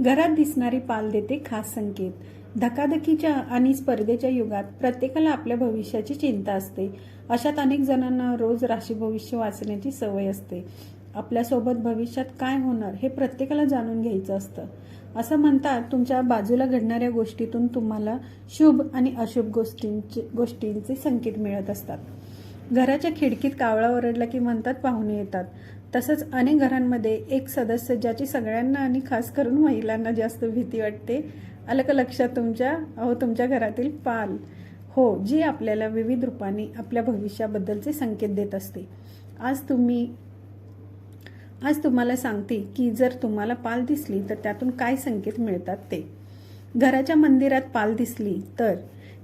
घरात दिसणारी पाल देते खास संकेत. धकाधकीच्या आणि स्पर्धेच्या युगात प्रत्येकाला आपल्या भविष्याची चिंता असते. अशात अनेक जणांना रोज राशी भविष्य वाचण्याची सवय असते. आपल्यासोबत भविष्यात काय होणार हे प्रत्येकाला जाणून घ्यायचं असतं. असं म्हणतात तुमच्या बाजूला घडणाऱ्या गोष्टीतून तुम्हाला शुभ आणि अशुभ गोष्टींचे गोष्टींचे संकेत मिळत असतात. घराच्या खिडकीत कावळा ओरडला की म्हणतात पाहुणे येतात. तसंच अनेक घरांमध्ये एक सदस्य ज्याची सगळ्यांना आणि खास करून महिलांना जास्त भीती वाटते आलं का लक्षात तुमच्या अहो तुमच्या घरातील पाल. हो जी आपल्याला विविध रूपाने आपल्या भविष्याबद्दलचे संकेत देत असते. आज तुम्ही आज तुम्हाला सांगते की जर तुम्हाला पाल दिसली तर त्यातून काय संकेत मिळतात ते. घराच्या मंदिरात पाल दिसली तर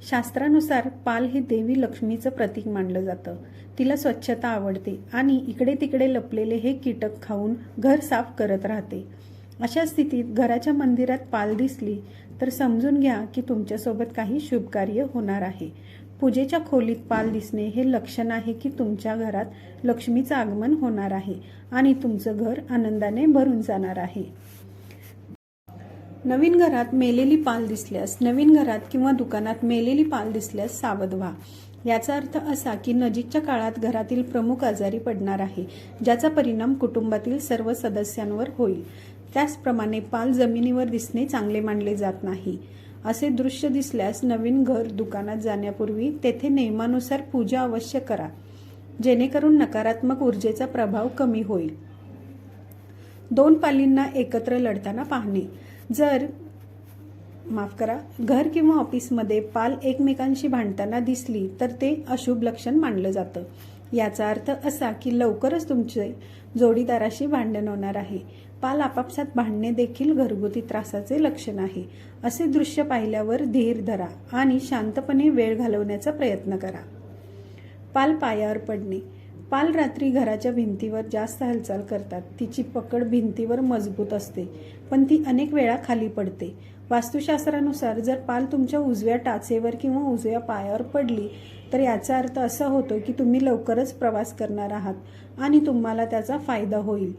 शास्त्रानुसार पाल हे देवी लक्ष्मीचं प्रतीक मानलं जातं. तिला स्वच्छता आवडते आणि इकडे तिकडे लपलेले हे कीटक खाऊन घर साफ करत राहते. अशा स्थितीत घराच्या मंदिरात पाल दिसली तर समजून घ्या की तुमच्यासोबत काही शुभकार्य होणार आहे. पूजेच्या खोलीत पाल दिसणे हे लक्षण आहे की तुमच्या घरात लक्ष्मीचं आगमन होणार आहे आणि तुमचं घर आनंदाने भरून जाणार आहे. नवीन घरात मेलेली पाल दिसल्यास नवीन घरात किंवा दुकानात मेलेली पाल दिसल्यास सावध व्हा. याचा अर्थ असा की नजीकच्या काळात घरातील प्रमुख आजारी पडणार आहे ज्याचा परिणाम कुटुंबातील सर्व सदस्यांवर होईल. त्याचप्रमाणे पाल जमिनीवर दिसणे चांगले मानले जात नाही. असे दृश्य दिसल्यास नवीन घर दुकानात जाण्यापूर्वी तेथे नियमानुसार पूजा अवश्य करा जेणेकरून नकारात्मक ऊर्जेचा प्रभाव कमी होईल. दोन पालींना एकत्र लढताना पाहणे. जर माफ करा घर किंवा ऑफिसमध्ये पाल एकमेकांशी भांडताना दिसली तर ते अशुभ लक्षण मानलं जातं. याचा अर्थ असा की लवकरच तुमचे जोडीदाराशी भांडण होणार आहे. पाल आपापसात भांडणे देखील घरगुती त्रासाचे लक्षण आहे. असे दृश्य पाहिल्यावर धीर धरा आणि शांतपणे वेळ घालवण्याचा प्रयत्न करा. पाल पायावर पडणे. पाल रात्री घराच्या भिंतीवर जास्त हालचाल करतात. तिची पकड भिंतीवर मजबूत असते पण ती अनेक वेळा खाली पडते. वास्तुशास्त्रानुसार जर पाल तुमच्या उजव्या टाचेवर किंवा उजव्या पायावर पडली तर याचा अर्थ असा होतो की तुम्ही लवकरच प्रवास करणार आहात आणि तुम्हाला त्याचा फायदा होईल.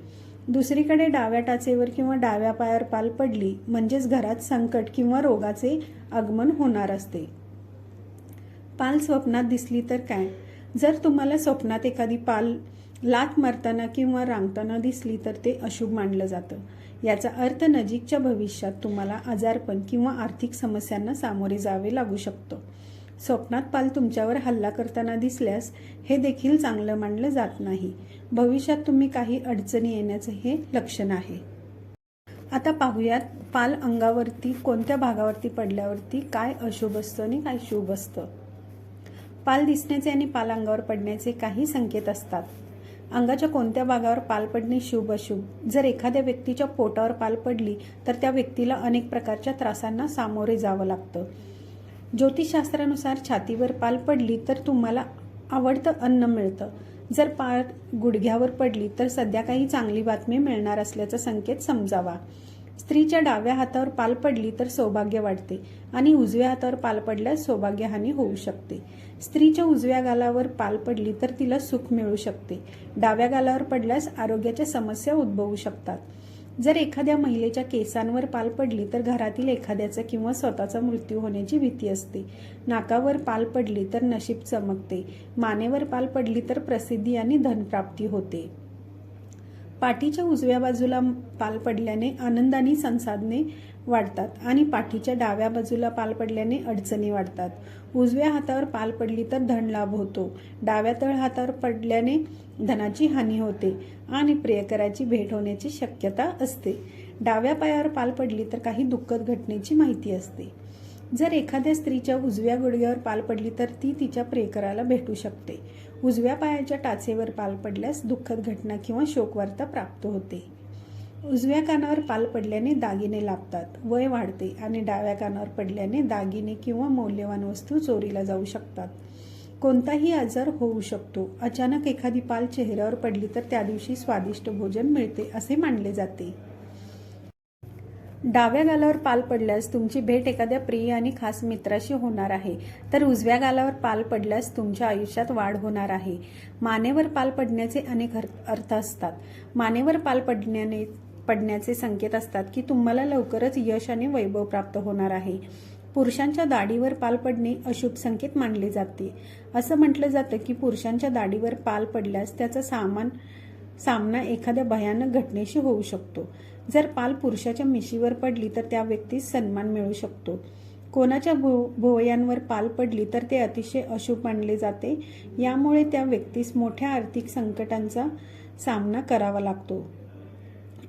दुसरीकडे डाव्या टाचेवर किंवा डाव्या पायावर पाल पडली म्हणजेच घरात संकट किंवा रोगाचे आगमन होणार असते. पाल स्वप्नात दिसली तर काय? जर तुम्हाला स्वप्नात एखादी पाल लात मारताना किंवा रांगताना दिसली तर ते अशुभ मानलं जातं. याचा अर्थ नजीकच्या भविष्यात तुम्हाला आजारपण किंवा आर्थिक समस्यांना सामोरे जावे लागू शकतो. स्वप्नात पाल तुमच्यावर हल्ला करताना दिसल्यास हे देखील चांगलं मानलं जात नाही. भविष्यात तुम्ही काही अडचणी येण्याचं हे लक्षण आहे. आता पाहूयात पाल अंगावरती कोणत्या भागावरती पडल्यावरती काय अशुभ असतं आणि काय शुभ असतं. पाल दिसण्याचे आणि पाल अंगावर पडण्याचे काही संकेत असतात. अंगाच्या कोणत्या भागावर पाल पडणे शुभ अशुभ. जर एखाद्या व्यक्तीच्या पोटावर पाल पडली तर त्या व्यक्तीला अनेक प्रकारच्या त्रासांना सामोरे जावं लागतं. ज्योतिषशास्त्रानुसार छातीवर पाल पडली तर तुम्हाला आवडतं अन्न मिळतं. जर पाल गुडघ्यावर पडली तर सध्या काही चांगली बातमी मिळणार असल्याचा संकेत समजावा. स्त्रीच्या डाव्या हातावर पाल पडली तर सौभाग्य वाढते आणि उजव्या हातावर पाल पडल्यास सौभाग्यहानी होऊ शकते. स्त्रीच्या उजव्या गालावर पाल पडली तर तिला सुख मिळू शकते. डाव्या गालावर पडल्यास आरोग्याच्या समस्या उद्भवू शकतात. जर एखाद्या महिलेच्या केसांवर पाल पडली तर घरातील एखाद्याचा किंवा स्वतःचा मृत्यू होण्याची भीती असते. नाकावर पाल पडली तर नशीब चमकते. मानेवर पाल पडली तर प्रसिद्धी आणि धनप्राप्ती होते. पाठीच्या उजव्या बाजूला पाल पडल्याने आनंदाने संसाधने वाढतात आणि पाठीच्या डाव्या बाजूला पाल पडल्याने अडचणी वाढतात. उजव्या हातावर पाल पडली तर धन लाभ होतो. डाव्या तळ हातावर पडल्याने धनाची हानी होते आणि प्रियकराची भेट होण्याची शक्यता असते. डाव्या पायावर पाल पडली तर काही दुःखद घटनेची माहिती असते. जर एखाद्या स्त्रीच्या उजव्या गुडघ्यावर पाल पडली तर ती तिच्या प्रेकराला भेटू शकते. उजव्या पायाच्या टाचेवर पाल पडल्यास दुःखद घटना किंवा शोकवार्ता प्राप्त होते. उजव्या कानावर पाल पडल्याने दागिने लाभतात वय वाढते आणि डाव्या कानावर पडल्याने दागिने किंवा मौल्यवान वस्तू चोरीला जाऊ शकतात. कोणताही आजार होऊ शकतो. अचानक एखादी पाल चेहऱ्यावर पडली तर त्या दिवशी स्वादिष्ट भोजन मिळते असे मानले जाते. डाव्या गालावर पाल पडल्यास तुमची भेट एखाद्या प्रिय आणि खास मित्राशी होणार आहे. तर उजव्या गालावर पाल पडल्यास तुमच्या आयुष्यात वाढ होणार आहे. मानेवर पाल पडण्याचे अनेक अर्थ असतात. मानेवर पाल पडण्याने पडण्याचे संकेत असतात की तुम्हाला लवकरच यश आणि वैभव प्राप्त होणार आहे. पुरुषांच्या दाढीवर पाल पडणे अशुभ संकेत मानले जाते. असं म्हटलं जातं की पुरुषांच्या दाढीवर पाल पडल्यास त्याचा सामान सामना एखाद्या भयानक घटनेशी होऊ शकतो. जर पाल पुरुषाच्या मिशीवर पडली तर त्या व्यक्तीस सन्मान मिळू शकतो. कोणाच्या भो भुवयांवर पाल पडली तर ते अतिशय अशुभ मानले जाते. यामुळे त्या व्यक्तीस मोठ्या आर्थिक संकटांचा सामना करावा लागतो.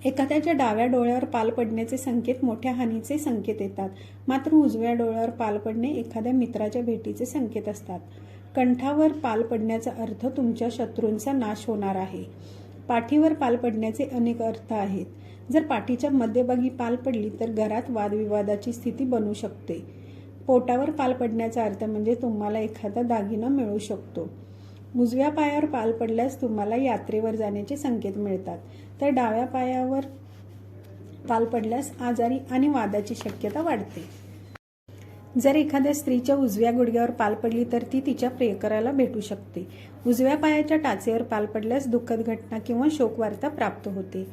एखाद्याच्या डाव्या डोळ्यावर पाल पडण्याचे संकेत मोठ्या हानीचे संकेत येतात. मात्र उजव्या डोळ्यावर पाल पडणे एखाद्या मित्राच्या भेटीचे संकेत असतात. कंठावर पाल पडण्याचा अर्थ तुमच्या शत्रूंचा नाश होणार आहे. पाठीवर पाल पडण्याचे अनेक अर्थ आहेत. जर पाठीच्या मध्यभागी पाल पडली तर घरात वादविवादाची स्थिती बनू शकते. पोटावर पाल पडण्याचा अर्थ म्हणजे तुम्हाला एखादा दागिना मिळू शकतो. उजव्या पायावर पाल पडल्यास तुम्हाला यात्रेवर जाण्याचे संकेत मिळतात. तर डाव्या पायावर पाल पडल्यास आजारी आणि वादाची शक्यता वाढते. जर एखाद्या स्त्रीच्या उजव्या गुडघ्यावर पाल पडली तर ती तिच्या प्रियकराला भेटू शकते. उजव्या पायाच्या टाचेवर पाल पडल्यास दुःखद घटना किंवा शोकवार्ता प्राप्त होते.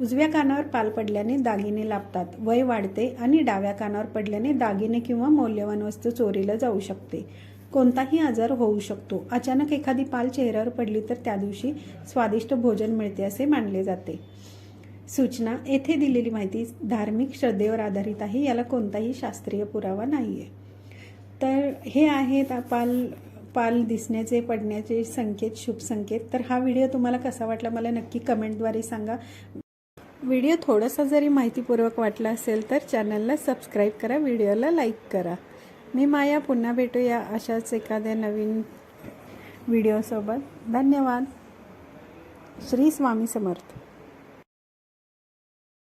उजव्या कानावर पाल पडल्याने दागिने लाभतात वय वाढते आणि डाव्या कानावर पडल्याने दागिने किंवा मौल्यवान वस्तू चोरीला जाऊ शकते. कोणताही आजार होऊ शकतो. अचानक एखादी पाल चेहऱ्यावर पडली तर त्या दिवशी स्वादिष्ट भोजन मिळते असे मानले जाते. सूचना येथे दिलेली माहिती धार्मिक श्रद्धेवर आधारित आहे. याला कोणताही शास्त्रीय पुरावा नाही आहे तर हे आहेत पाल पाल दिसण्याचे पडण्याचे संकेत शुभ संकेत तर हा व्हिडिओ तुम्हाला कसा वाटला मला नक्की कमेंटद्वारे सांगा. व्हिडिओ थोडासा जरी माहितीपूर्वक वाटला असेल तर चॅनलला सबस्क्राईब करा व्हिडिओला लाईक करा. मी माया पुन्हा भेटूया अशाच एखाद्या नवीन व्हिडिओसोबत. धन्यवाद. श्री स्वामी समर्थ.